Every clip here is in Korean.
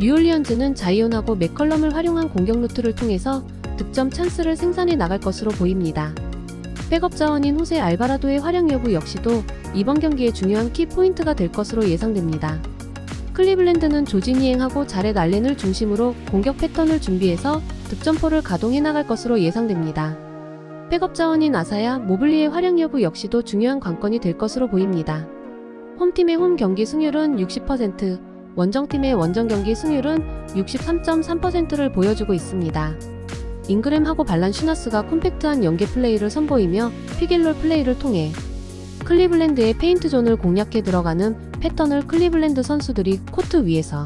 뉴올리언즈는 자이온하고 맥컬럼을 활용한 공격 루트를 통해서 득점 찬스를 생산해 나갈 것으로 보입니다. 백업 자원인 호세 알바라도의 활약 여부 역시도 이번 경기의 중요한 키 포인트가 될 것으로 예상됩니다. 클리블랜드는 조지니행하고 자렛 알렌을 중심으로 공격 패턴을 준비해서 득점포를 가동해 나갈 것으로 예상됩니다. 백업 자원인 아사야, 모블리의 활약 여부 역시도 중요한 관건이 될 것으로 보입니다. 홈팀의 홈 경기 승률은 60%, 원정팀의 원정 경기 승률은 63.3%를 보여주고 있습니다. 잉그램하고 발란 슈나스가 콤팩트한 연계 플레이를 선보이며 피겔롤 플레이를 통해 클리블랜드의 페인트 존을 공략해 들어가는 패턴을 클리블랜드 선수들이 코트 위에서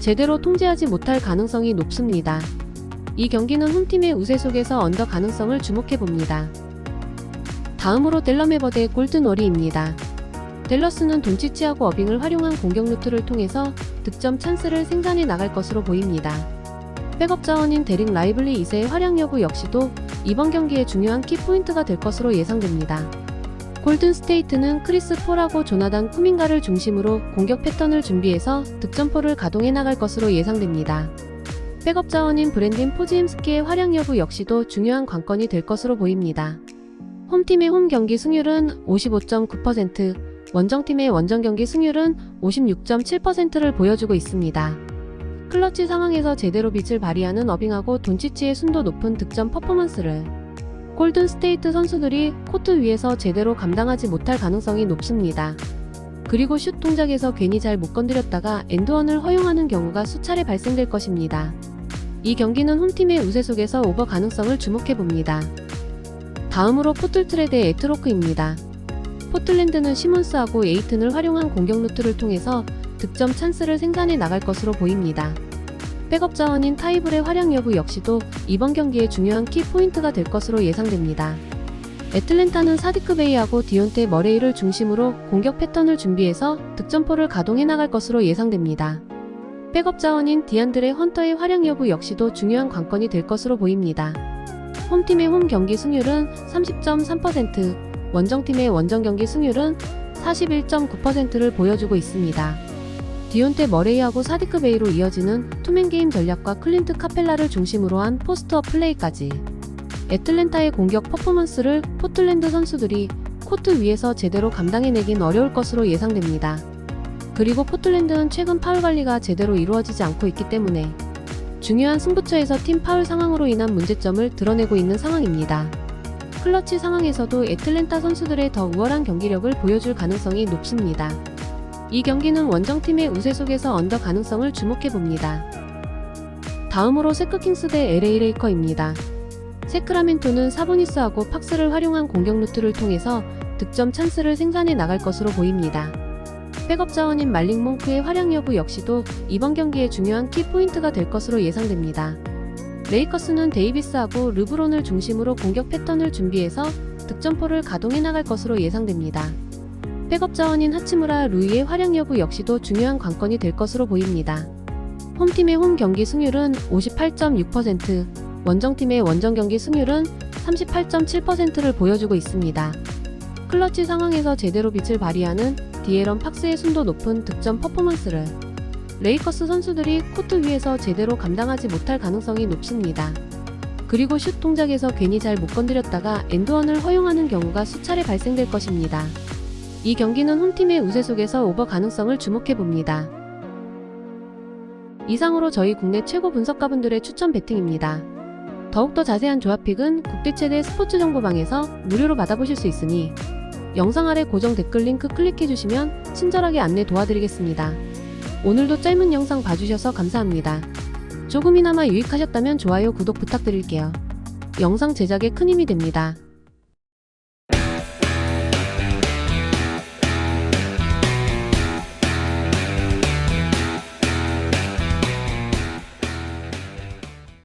제대로 통제하지 못할 가능성이 높습니다. 이 경기는 홈팀의 우세 속에서 언더 가능성을 주목해 봅니다. 다음으로 델러메버 대 골든워리입니다. 델러스는 돈치치하고 어빙을 활용한 공격 루트를 통해서 득점 찬스를 생산해 나갈 것으로 보입니다. 백업 자원인 데릭 라이블리 2세의 활약 여부 역시도 이번 경기의 중요한 키포인트가 될 것으로 예상됩니다. 골든 스테이트는 크리스 폴하고 조나단 쿠민가를 중심으로 공격 패턴을 준비해서 득점포를 가동해 나갈 것으로 예상됩니다. 백업 자원인 브랜딘 포지임스키의 활약 여부 역시도 중요한 관건이 될 것으로 보입니다. 홈팀의 홈 경기 승률은 55.9%, 원정팀의 원정 경기 승률은 56.7%를 보여주고 있습니다. 클러치 상황에서 제대로 빛을 발휘하는 어빙하고 돈치치의 순도 높은 득점 퍼포먼스를 골든 스테이트 선수들이 코트 위에서 제대로 감당하지 못할 가능성이 높습니다. 그리고 슛 동작에서 괜히 잘 못 건드렸다가 엔드원을 허용하는 경우가 수차례 발생될 것입니다. 이 경기는 홈팀의 우세 속에서 오버 가능성을 주목해 봅니다. 다음으로 포틀트레 대 에트로크입니다. 포틀랜드는 시몬스하고 에이튼을 활용한 공격 루트를 통해서 득점 찬스를 생산해 나갈 것으로 보입니다. 백업 자원인 타이블의 활약 여부 역시도 이번 경기의 중요한 키 포인트가 될 것으로 예상됩니다. 애틀랜타는 사디크 베이하고 디온테 머레이를 중심으로 공격 패턴을 준비해서 득점포를 가동해 나갈 것으로 예상됩니다. 백업 자원인 디안드레 헌터의 활약 여부 역시도 중요한 관건이 될 것으로 보입니다. 홈팀의 홈 경기 승률은 30.3%, 원정팀의 원정 경기 승률은 41.9%를 보여주고 있습니다. 디온테 머레이하고 사디크 베이로 이어지는 투맨 게임 전략과 클린트 카펠라를 중심으로 한 포스트업 플레이까지 애틀랜타의 공격 퍼포먼스를 포틀랜드 선수들이 코트 위에서 제대로 감당해내긴 어려울 것으로 예상됩니다. 그리고 포틀랜드는 최근 파울 관리가 제대로 이루어지지 않고 있기 때문에 중요한 승부처에서 팀 파울 상황으로 인한 문제점을 드러내고 있는 상황입니다. 클러치 상황에서도 애틀랜타 선수들의 더 우월한 경기력을 보여줄 가능성이 높습니다. 이 경기는 원정팀의 우세 속에서 언더 가능성을 주목해 봅니다. 다음으로 세크킹스 대 LA 레이커입니다. 세크라멘토는 사보니스하고 팍스를 활용한 공격 루트를 통해서 득점 찬스를 생산해 나갈 것으로 보입니다. 백업 자원인 말링 몽크의 활약 여부 역시도 이번 경기의 중요한 키 포인트가 될 것으로 예상됩니다. 레이커스는 데이비스하고 르브론을 중심으로 공격 패턴을 준비해서 득점포를 가동해 나갈 것으로 예상됩니다. 백업 자원인 하치무라 루이의 활약 여부 역시도 중요한 관건이 될 것으로 보입니다. 홈팀의 홈 경기 승률은 58.6%, 원정팀의 원정 경기 승률은 38.7%를 보여주고 있습니다. 클러치 상황에서 제대로 빛을 발휘하는 디에런 팍스의 순도 높은 득점 퍼포먼스를 레이커스 선수들이 코트 위에서 제대로 감당하지 못할 가능성이 높습니다. 그리고 슛 동작에서 괜히 잘 못 건드렸다가 엔드원을 허용하는 경우가 수차례 발생될 것입니다. 이 경기는 홈팀의 우세 속에서 오버 가능성을 주목해 봅니다. 이상으로 저희 국내 최고 분석가분들의 추천 배팅입니다. 더욱더 자세한 조합픽은 국대 최대 스포츠 정보방에서 무료로 받아보실 수 있으니 영상 아래 고정 댓글 링크 클릭해주시면 친절하게 안내 도와드리겠습니다. 오늘도 짧은 영상 봐주셔서 감사합니다. 조금이나마 유익하셨다면 좋아요, 구독 부탁드릴게요. 영상 제작에 큰 힘이 됩니다.